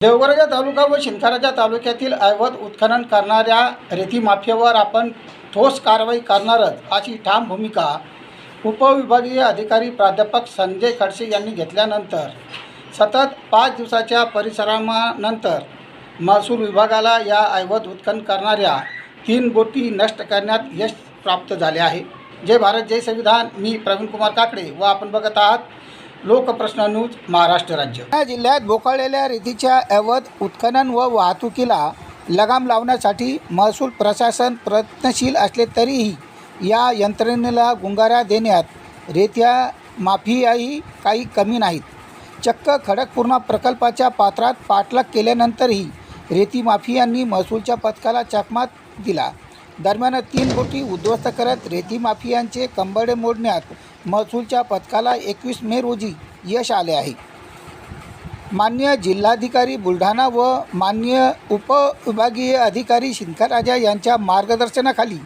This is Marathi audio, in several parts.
देवगडच्या तालुका व शिंदखेडा तालुक्यातील ऐवत उत्खनन करणाऱ्या रेती माफियावर आपण ठोस कारवाई करणारच अशी ठाम भूमिका उपविभागीय अधिकारी प्राध्यापक संजय खडसे यांनी घेतल्यानंतर सतत पाच दिवसाच्या परिश्रमानंतर महसूल विभागाला या ऐवत उत्खनन करणाऱ्या तीन बोटी नष्ट करण्यात यश प्राप्त झाले आहे. जय भारत जय संविधान. मी प्रवीण कुमार काकडे व आपण बघत आहात लोकप्रश्न न्यूज महाराष्ट्र राज्य. या जिल्ह्यात बोकाळलेल्या रेतीच्या अवध उत्खनन व वाहतुकीला लगाम लावण्यासाठी महसूल प्रशासन प्रयत्नशील असले तरीही या यंत्रणेला गुंगारा देण्यात रेत्या माफियाही काही कमी नाहीत. चक्क खडकपूर्णा प्रकल्पाच्या पात्रात पाठलाग केल्यानंतरही रेती माफियांनी महसूलच्या पथकाला चकमात दिला. दरम्यान तीन बोटी उद्ध्वस्त करत रेती माफियांचे कंबडे मोडण्यात महसूलच्या पथकाला एकवीस मे रोजी यश आले आहे. मान्य जिल्हाधिकारी बुलढाणा व मान्य उपविभागीय अधिकारी शिंदखेराजा यांच्या मार्गदर्शनाखाली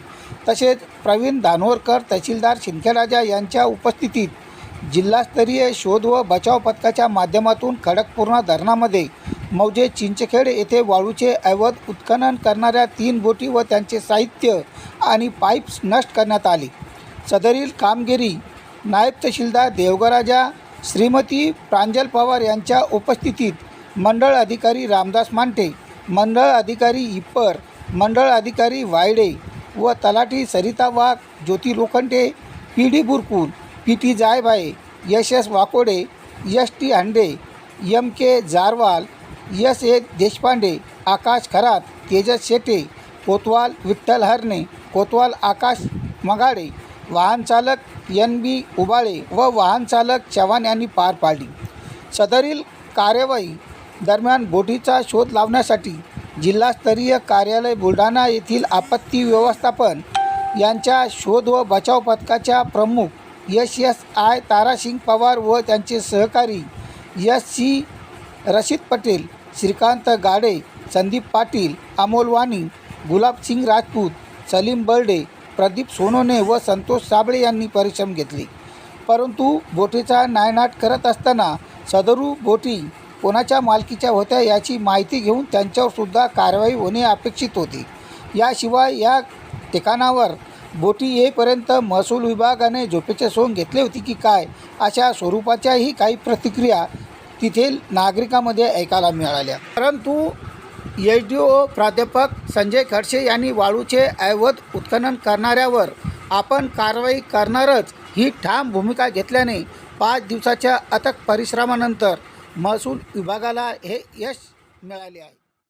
तसेच प्रवीण धानोरकर तहसीलदार शिंदखेराजा यांच्या उपस्थितीत जिल्हास्तरीय शोध व बचाव पथकाच्या माध्यमातून खडकपूर्णा धरणामध्ये मौजे चिंचखेड येथे वाळूचे अवैध उत्खनन करणाऱ्या तीन बोटी व त्यांचे साहित्य आणि पाईप्स नष्ट करण्यात आले. सदरील कामगिरी नायब तहसीलदार देवगराजा श्रीमती प्रांजल पवार यांच्या उपस्थितीत मंडळ अधिकारी रामदास मांटे मंडळ अधिकारी इप्पर मंडळ अधिकारी वायडे व तलाठी Sarita Wagh Jyoti Lokhande P D Burkul P T Jaybhaye Yash S Wakode Yash T Hande M K Jarwal yes A Deshpande Akash Kharat Tejas Shete कोतवाल विठ्ठल हरणे कोतवाल आकाश मगाडे वाहनचालक एन बी उबाळे व वाहनचालक चव्हाण यांनी पार पाडली. सदरील कार्यवाही दरम्यान बोटीचा शोध लावण्यासाठी जिल्हास्तरीय कार्यालय बुलढाणा येथील आपत्ती व्यवस्थापन यांच्या शोध व बचाव पथकाच्या प्रमुख यश एस आय तारासिंग पवार व त्यांचे सहकारी यस सी रशीद पटेल श्रीकांत गाडे संदीप पाटील अमोल वाणी गुलाबसिंग राजपूत सलीम बर्डे प्रदीप सोनोने व संतोष साबळे यांनी परिश्रम घेतले. परंतु बोटीचा नायनाट करत असताना सदरू बोटी कोणाच्या मालकीच्या होत्या याची माहिती घेऊन त्यांच्यावरसुद्धा कारवाई होणे अपेक्षित होते. याशिवाय या ठिकाणावर बोटी येईपर्यंत महसूल विभागाने झोपेचे सोंग घेतले होते की काय अशा स्वरूपाच्याही काही प्रतिक्रिया तिथे नागरिकामध्ये ऐकायला मिळाल्या. परंतु एच डी ओ प्राध्यापक संजय खडसे यांनी वाळूचे ऐवत उत्खनन करणाऱ्यावर आपण कारवाई करणारच ही ठाम भूमिका घेतल्याने पाच दिवसाच्या अथक परिश्रमानंतर महसूल विभागाला हे यश मिळाले आहे.